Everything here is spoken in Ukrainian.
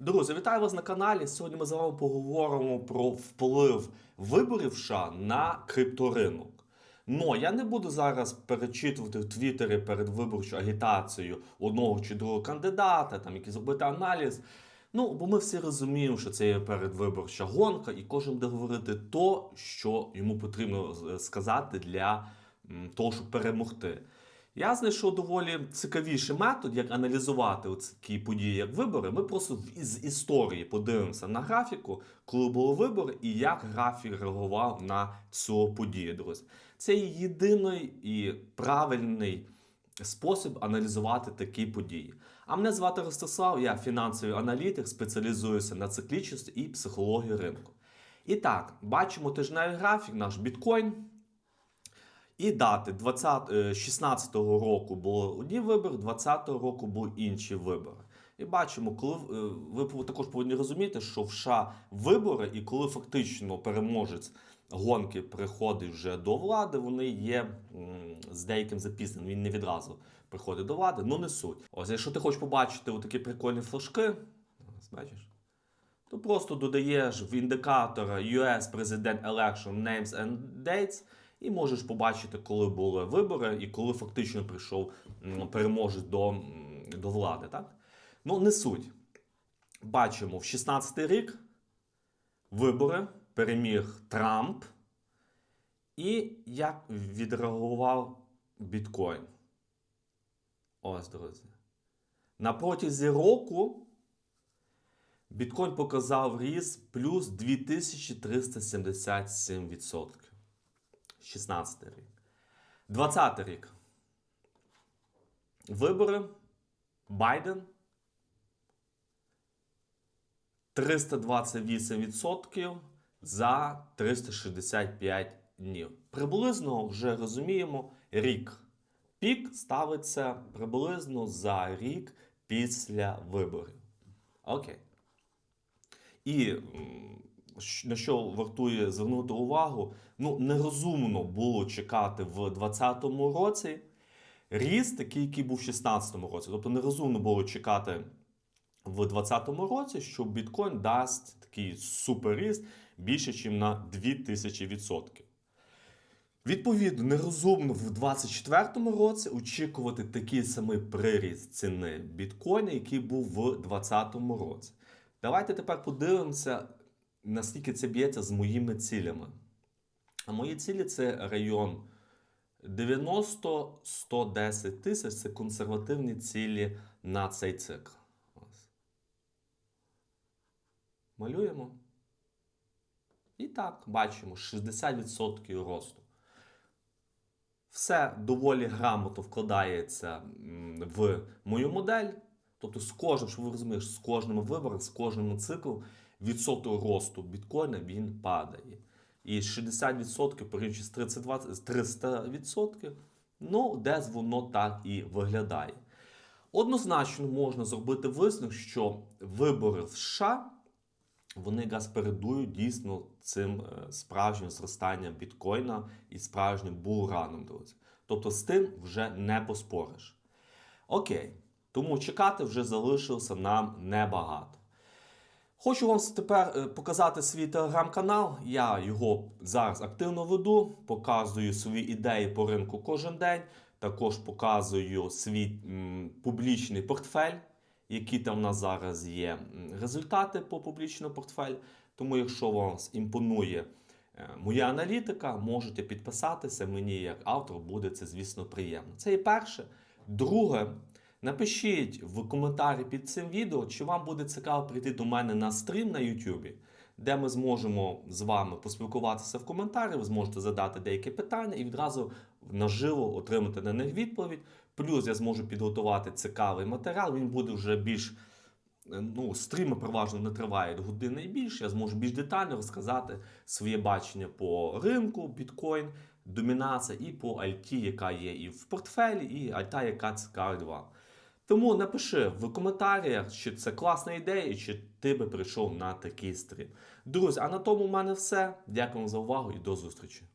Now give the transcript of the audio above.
Друзі, вітаю вас на каналі. Сьогодні ми з вами поговоримо про вплив виборів США на крипторинок. Ну, я не буду зараз перечитувати в Твіттері перед виборчою агітацією одного чи другого кандидата, там якийсь зробити аналіз. Ну, бо ми всі розуміємо, що це є передвиборча гонка, і кожен буде говорити то, що йому потрібно сказати для того, щоб перемогти. Я знайшов доволі цікавіший метод, як аналізувати такі події, як вибори. Ми просто з історії подивимося на графіку, коли були вибори, і як графік реагував на цю подію, друзі. Це єдиний і правильний спосіб аналізувати такі події. А мене звати Ростислав, я фінансовий аналітик, спеціалізуюся на циклічності і психології ринку. І так, бачимо тижневий графік, наш біткоін. І дати 20, е, 16-го року були одні вибори, 20-го року були інші вибори. І бачимо, коли е, ви також повинні розуміти, що в США вибори, і коли фактично переможець гонки приходить вже до влади, вони є з деяким запізненням. Він не відразу приходить до влади, ну не суть. Ось, якщо ти хочеш побачити такі прикольні флажки, бачиш, то просто додаєш в індикатор US President Election Names and Dates і можеш побачити, коли були вибори і коли фактично прийшов переможець до, до влади. Так? Ну, не суть. Бачимо, в 16-й рік вибори переміг Трамп. І як відреагував біткоін. Ось, друзі. На протязі року Біткоін показав ріст плюс 2377%. 16 рік. 20 рік. Вибори. Байден. 328% за 365 днів. Приблизно вже розуміємо рік. Пік ставиться приблизно за рік після виборів. Окей. І на що вартує звернути увагу, ну нерозумно було чекати в 2020 році ріст, такий, який був в 2016 році. Тобто нерозумно було чекати в 2020 році, що біткоін дасть такий суперріст більше, ніж на 2000%. Відповідно, нерозумно в 2024 році очікувати такий самий приріст ціни біткоїна, який був в 2020 році. Давайте тепер подивимося, наскільки це б'ється з моїми цілями. А мої цілі це район 90-110 тисяч це консервативні цілі на цей цикл. Малюємо. І так, бачимо 60% росту. Все доволі грамотно вкладається в мою модель. Тобто, з кожним, щоб ви розумієте, з кожним вибором, з кожним циклом відсоток росту біткоїна він падає. І 60% порівнюючи з 32, 300%, ну, десь воно так і виглядає. Однозначно можна зробити висновок, що вибори в США вони якраз передують дійсно цим е, справжнім зростанням біткоїна і справжнім булраном, друзі. Тобто з тим вже не поспориш. Окей, тому чекати вже залишилося нам небагато. Хочу вам тепер е, показати свій телеграм-канал. Я його зараз активно веду, показую свої ідеї по ринку кожен день. Також показую свій м, публічний портфель, які там в нас зараз є результати по публічному портфелю. Тому, якщо вам імпонує е, моя аналітика, можете підписатися. Мені як автору буде це, звісно, приємно. Це і перше. Друге, напишіть в коментарі під цим відео, чи вам буде цікаво прийти до мене на стрім на YouTube, де ми зможемо з вами поспілкуватися в коментарі, ви зможете задати деякі питання і відразу наживо отримати на них відповідь. Плюс я зможу підготувати цікавий матеріал, він буде вже більш Е, ну, стріми переважно не тривають години і більше. Я зможу більш детально розказати своє бачення по ринку, біткоін, домінація і по альті, яка є і в портфелі, і альта, яка цікавить вам. Тому напиши в коментарях, чи це класна ідея, чи ти би прийшов на такий стрім. Друзі, а на тому в мене все. Дякую за увагу і до зустрічі.